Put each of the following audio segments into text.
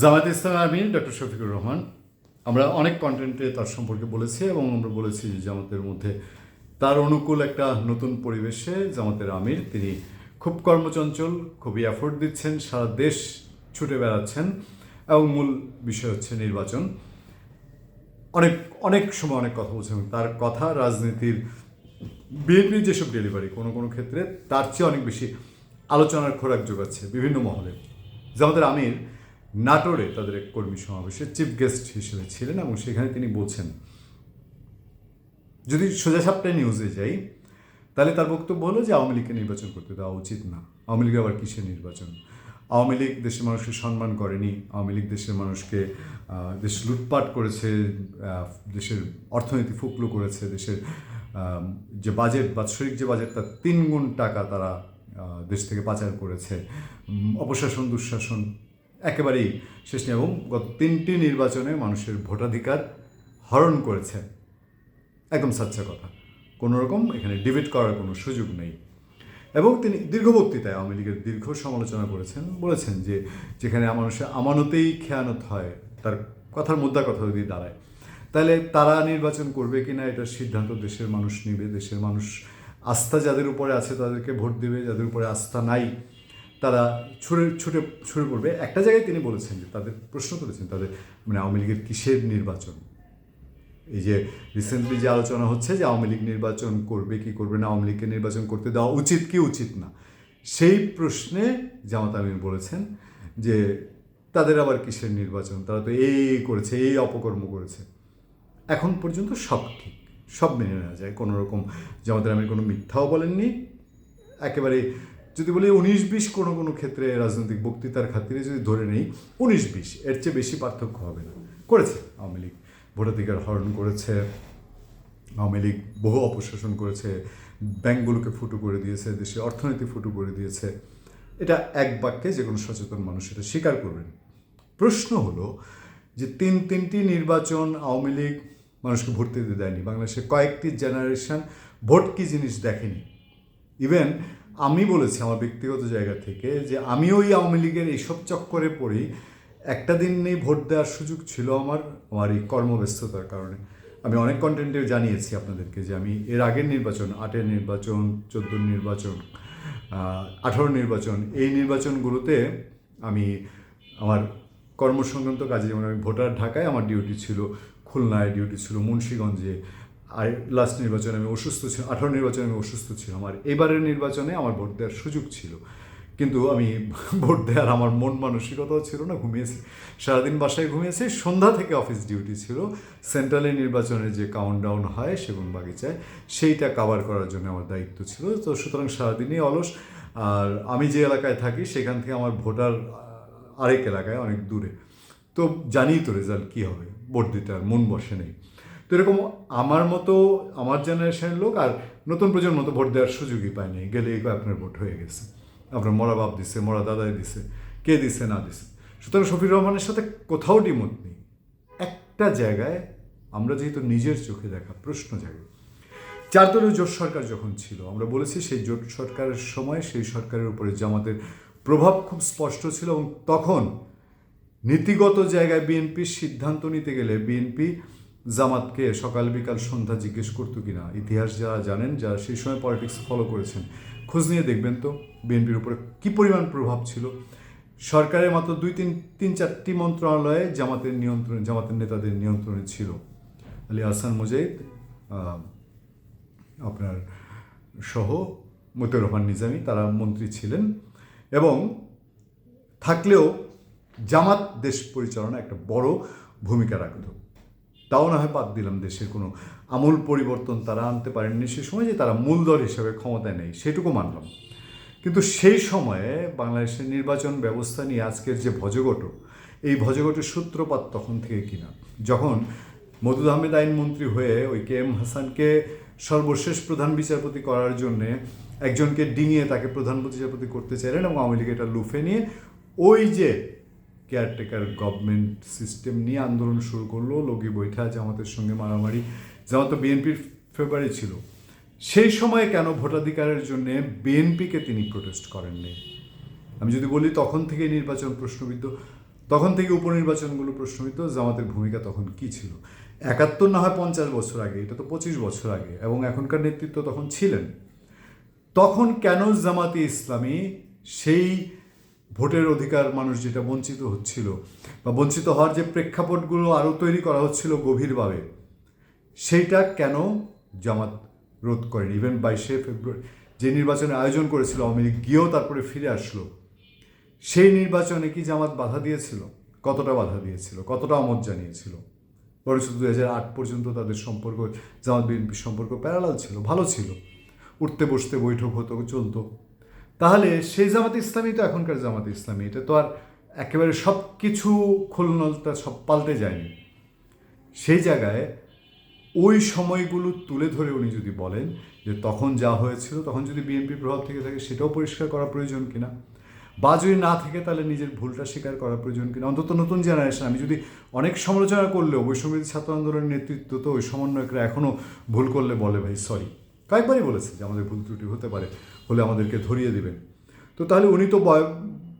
জামায়াত ইসলাম আমির ডক্টর শফিকুর রহমান, আমরা অনেক কন্টেন্টে তার সম্পর্কে বলেছি এবং আমরা বলেছি যে জামাতের মধ্যে তার অনুকূল একটা নতুন পরিবেশে জামাতের আমির, তিনি খুব কর্মচঞ্চল, খুবই এফোর্ট দিচ্ছেন, সারা দেশ ছুটে বেড়াচ্ছেন এবং মূল বিষয় হচ্ছে নির্বাচন। অনেক অনেক সময় অনেক কথা বলছেন তার কথা রাজনীতির বিএনপির যেসব ডেলিভারি কোনো কোনো ক্ষেত্রে তার চেয়ে অনেক বেশি আলোচনার খোরাক যোগাচ্ছে বিভিন্ন মহলে। জামাতের আমির নাটোরে তাদের এক কর্মী সমাবেশে চিফ গেস্ট হিসেবে ছিলেন এবং সেখানে তিনি বলছেন, যদি সোজা সাপটায় নিউজে যাই, তাহলে তার বক্তব্য হলো যে আওয়ামী লীগকে নির্বাচন করতে দেওয়া উচিত না। আওয়ামী লীগ আবার কিসের নির্বাচন? আওয়ামী লীগ দেশের মানুষকে সম্মান করেনি, আওয়ামী লীগ দেশের মানুষকে দেশ লুটপাট করেছে দেশের অর্থনীতি ফুকলো করেছে, দেশের যে বাজেট, বাৎসরিক যে বাজেট, তার তিন গুণ টাকা তারা দেশ থেকে পাচার করেছে। অপশাসন, দুঃশাসন একেবারেই শেষ নেই এবং গত তিনটি নির্বাচনে মানুষের ভোটাধিকার হরণ করেছে। একদম সাচ্চা কথা। কোনো রকম এখানে ডিবেট করার কোনো সুযোগ নেই। এবং তিনি দীর্ঘ বক্তৃতায় আওয়ামী লীগের দীর্ঘ সমালোচনা করেছেন, বলেছেন যে যেখানে মানুষের আমানতেই খেয়ানত হয়, তার কথার মুদ্রা কথা যদি দাঁড়ায়। তাহলে তারা নির্বাচন করবে কিনা এটার সিদ্ধান্ত দেশের মানুষ নেবে। দেশের মানুষ আস্থা যাদের উপরে আছে তাদেরকে ভোট দেবে, যাদের উপরে আস্থা নাই তারা ছুটে ছুটে ছুটে পড়বে। একটা জায়গায় তিনি বলেছেন যে, তাদের প্রশ্ন তুলেছেন তাদের মানে আওয়ামী লীগের কিসের নির্বাচন? এই যে রিসেন্টলি যে আলোচনা হচ্ছে যে আওয়ামী লীগ নির্বাচন করবে কি করবে না, আওয়ামী লীগকে নির্বাচন করতে দেওয়া উচিত কি উচিত না, সেই প্রশ্নে জামাত আমির বলেছেন যে, তাদের আবার কিসের নির্বাচন? তারা তো এই করেছে, এই অপকর্ম করেছে। এখন পর্যন্ত সব ঠিক, সব মেনে নেওয়া যায়। কোনো রকম জামাতের আমির কোনো মিথ্যাও বলেননি। একেবারে যদি বলি উনিশ বিশ কোনো কোনো ক্ষেত্রে রাজনৈতিক বক্তৃতার খাতিরে যদি ধরে নেই, উনিশ বিশ, এর চেয়ে বেশি পার্থক্য হবে না। করেছে আওয়ামী লীগ। ভোটাধিকার হরণ করেছে, আওয়ামী লীগ বহু অপশাসন করেছে, ব্যাংকগুলোকে ফুটো করে দিয়েছে, দেশে অর্থনীতি ফুটো করে দিয়েছে। এটা এক বাক্যে যে কোনো সচেতন মানুষ এটা স্বীকার করবেন। প্রশ্ন হলো যে তিন তিনটি নির্বাচন আওয়ামী লীগ মানুষকে ভোট দিতে দেয়নি। বাংলাদেশে কয়েকটি জেনারেশন ভোট কি জিনিস দেখেনি? ইভেন আমি বলেছি আমার ব্যক্তিগত জায়গা থেকে যে আমি ওই আওয়ামী লীগের এইসব চক্করে পড়ি। একটা দিন নেই ভোট দেওয়ার সুযোগ ছিল আমার আমার এই কর্মব্যস্ততার কারণে। আমি অনেক কন্টেন্টে জানিয়েছি আপনাদেরকে যে আমি এর আগের নির্বাচন, আটের নির্বাচন, চোদ্দোর নির্বাচন আঠারো নির্বাচন, এই নির্বাচনগুলোতে আমি আমার কর্মসংক্রান্ত কাজে যেমন আমি ভোটার ঢাকায় আমার ডিউটি ছিল, খুলনায় ডিউটি ছিল, মুন্সীগঞ্জে আর লাস্ট নির্বাচনে আমি অসুস্থ ছিলাম আঠারো নির্বাচনে আমি অসুস্থ ছিলাম। আর এবারের নির্বাচনে আমার ভোট দেওয়ার সুযোগ ছিল। কিন্তু আমি ভোট দেওয়ার আমার মন মানসিকতাও ছিল না, ঘুমিয়েছি। সারাদিন বাসায় ঘুমিয়েছি, সন্ধ্যা থেকে অফিস ডিউটি ছিল। সেন্ট্রালের নির্বাচনে যে কাউন্টডাউন হয় সেগুন বাগিচায়, সেইটা কাভার করার জন্য আমার দায়িত্ব ছিল। তো সুতরাং সারাদিনই অলস। আর আমি যে এলাকায় থাকি, সেখান থেকে আমার ভোটার, আরেক এলাকায়, অনেক দূরে। তো জানি তো রেজাল্ট কী হবে। ভোট দিতে আর মন বসে নেই। তো এরকম আমার মতো, আমার জেনারেশনের লোক আর নতুন প্রজন্ম তো ভোট দেওয়ার সুযোগই পায়নি গেলেই আপনার ভোট হয়ে গেছে। আপনার মরা বাপ দিছে, মরা দাদাই দিছে, কে দিছে, না দিছে। সুতরাং শফির রহমানের সাথে কোথাও ডিমত নেই। একটা জায়গায় আমরা যেহেতু নিজের চোখে দেখা প্রশ্ন জাগে চার দলীয় জোট সরকার যখন ছিল, আমরা বলেছি সেই জোট সরকারের সময় সেই সরকারের উপরে জামাতের প্রভাব খুব স্পষ্ট ছিল এবং তখন নীতিগত জায়গায় বিএনপির সিদ্ধান্ত নিতে গেলে বিএনপি জামাতকে সকাল বিকাল সন্ধ্যা জিজ্ঞেস করতো কিনা? ইতিহাস যারা জানেন যারা সেই সময় পলিটিক্স ফলো করেছেন। খোঁজ নিয়ে দেখবেন তো বিএনপির উপরে কী পরিমাণ প্রভাব ছিল। সরকারের মাত্র দুই তিন তিন চারটি মন্ত্রণালয়ে জামাতের নিয়ন্ত্রণে, জামাতের নেতাদের নিয়ন্ত্রণে ছিল। আলী আহসান মুজাহিদ আপনার সহ মতিউর রহমান নিজামী, তারা মন্ত্রী ছিলেন। এবং থাকলেও জামাত দেশ পরিচালনা একটা বড় ভূমিকা রাখত। তাও না হয় বাদ দিলাম দেশের কোনো আমূল পরিবর্তন তারা আনতে পারেননি। সে সময় যে তারা মূলদল হিসেবে ক্ষমতায় নেই, সেটুকু মানলাম। কিন্তু সেই সময়ে বাংলাদেশের নির্বাচন ব্যবস্থা নিয়ে আজকের যে ভজগট, এই ভজগটের সূত্রপাত তখন থেকে কিনা? যখন মদুদ আহমেদ আইনমন্ত্রী হয়ে ওই কে এম হাসানকে সর্বশেষ প্রধান বিচারপতি করার জন্যে একজনকে ডিঙিয়ে তাকে প্রধান বিচারপতি করতে চাইলেন এবং আওয়ামী লীগ এটা লুফে নিয়ে ওই যে কেয়ারটেকার গভর্নমেন্ট সিস্টেম নিয়ে আন্দোলন শুরু করল। লগি বৈঠা জামাতের সঙ্গে মারামারি জামাত বিএনপির ফেভারি ছিল। সেই সময়ে কেন ভোটাধিকারের জন্য বিএনপিকে তিনি প্রোটেস্ট করেননি? আমি যদি বলি, তখন থেকে নির্বাচন প্রশ্নবিদ্ধ, তখন থেকে উপনির্বাচনগুলো প্রশ্নবিত জামাতের ভূমিকা তখন কি ছিল? একাত্তর না হয় পঞ্চাশ বছর আগে, এটা তো পঁচিশ বছর আগে, এবং এখনকার নেতৃত্ব তখন ছিলেন। তখন কেন জামাতি ইসলামী সেই ভোটের অধিকার মানুষ যেটা বঞ্চিত হচ্ছিল বা বঞ্চিত হওয়ার যে প্রেক্ষাপটগুলো আরও তৈরি করা হচ্ছিল গভীরভাবে, সেইটা কেন জামাত রোধ করেনি? ইভেন বাইশে ফেব্রুয়ারি যে নির্বাচনের আয়োজন করেছিল আওয়ামী লীগ গিয়েও তারপরে ফিরে আসলো। সেই নির্বাচনে কি জামাত বাধা দিয়েছিল? কতটা বাধা দিয়েছিল? কতটা আমত জানিয়েছিল? বরং শুধু দু হাজার আট পর্যন্ত তাদের সম্পর্ক, জামাত বিএনপির সম্পর্ক প্যারালাল ছিল, ভালো ছিল। উঠতে বসতে বৈঠক হতো, চলতো। তাহলে সেই জামাত ইসলামী তো এখনকার জামাত ইসলামী। এটা তো আর একেবারে সব কিছু খুলনলতা সব পাল্টে যায়নি। সেই জায়গায় ওই সময়গুলো তুলে ধরে উনি যদি বলেন যে তখন যা হয়েছিল, তখন যদি বিএনপির প্রভাব থেকে থাকে, সেটাও পরিষ্কার করা প্রয়োজন কিনা? বা যদি না থেকে, তাহলে নিজের ভুলটা স্বীকার করা প্রয়োজন কিনা? অন্তত নতুন জেনারেশন আমি যদি অনেক সমালোচনা করলেও বৈষম্যবিধি ছাত্র আন্দোলনের নেতৃত্ব তো ওই সমন্বয়করা এখনও ভুল করলে বলে ভাই সরি কয়েকবারই বলেছে যে আমাদের ভুল ত্রুটি হতে পারে। হলে আমাদেরকে ধরিয়ে দিবেন। তো তাহলে উনি তো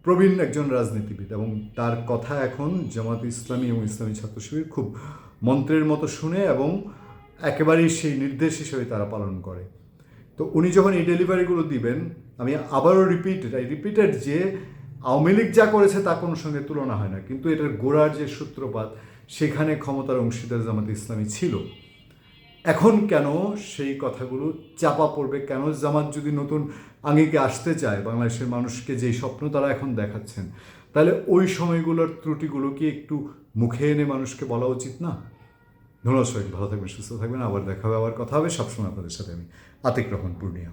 প্রবীণ একজন রাজনীতিবিদ এবং তার কথা এখন জামাত ইসলামী এবং ইসলামী ছাত্র শিবির খুব মন্ত্রের মতো শুনে এবং একেবারেই সেই নির্দেশ হিসেবে তারা পালন করে। তো উনি যখন এই ডেলিভারিগুলো দিবেন, আমি আবারও রিপিটেড আই রিপিটেড যে আওয়ামী লীগ যা করেছে তা কোনো সঙ্গে তুলনা হয় না। কিন্তু এটার গোড়ার যে সূত্রপাত, সেখানে ক্ষমতার অংশীদার জামাত ইসলামী ছিল। এখন কেন সেই কথাগুলো চাপা পড়বে? কেন জামাত যদি নতুন আঙিকে আসতে চায়, বাংলাদেশের মানুষকে যেই স্বপ্ন তারা এখন দেখাচ্ছেন, তাহলে ওই সময়গুলোর ত্রুটিগুলো কি একটু মুখে এনে মানুষকে বলা উচিত না? ধন্যবাদ সবাই ভালো থাকবেন, সুস্থ থাকবেন, আবার দেখা হবে, আবার কথা হবে, সবসময় আপনাদের সাথে আমি আতিক রহমান, পূর্ণিয়া।